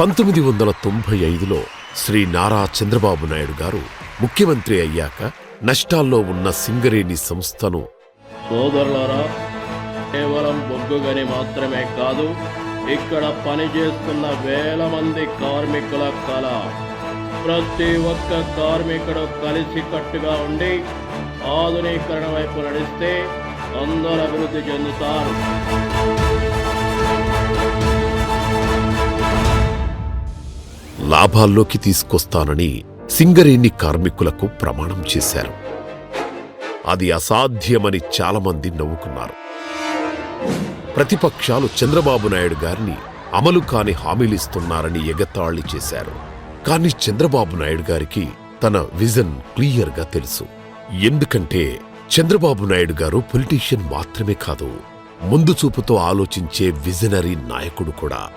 పంతొమ్మిది వందల తొంభై ఐదులో శ్రీ నారా చంద్రబాబు నాయుడు గారు ముఖ్యమంత్రి అయ్యాక నష్టాల్లో ఉన్న సింగరేణి సంస్థను సోదరులారా కేవలం బొగ్గుగని మాత్రమే కాదు ఇక్కడ పనిచేస్తున్న వేల మంది కార్మికుల కళ ప్రతి ఒక్క కార్మికుడు కలిసికట్టుగా ఉండి ఆధునీకరణ వైపు నడిస్తే అందరూ అభివృద్ధి చెందుతారు. లాభాల్లోకి తీసుకొస్తానని సింగరేణి కార్మికులకు ప్రమాణం చేశారు. అది అసాధ్యమని చాలామంది నవ్వుకున్నారు. ప్రతిపక్షాలు చంద్రబాబు నాయుడు గారిని అమలు కాని హామీలిస్తున్నారని ఎగతాళి చేశారు. కానీ చంద్రబాబు నాయుడు గారికి తన విజన్ క్లియర్గా తెలుసు. ఎందుకంటే చంద్రబాబు నాయుడు గారు పొలిటీషియన్ మాత్రమే కాదు ముందు చూపుతో ఆలోచించే విజనరీ నాయకుడు కూడా.